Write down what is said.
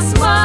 just one.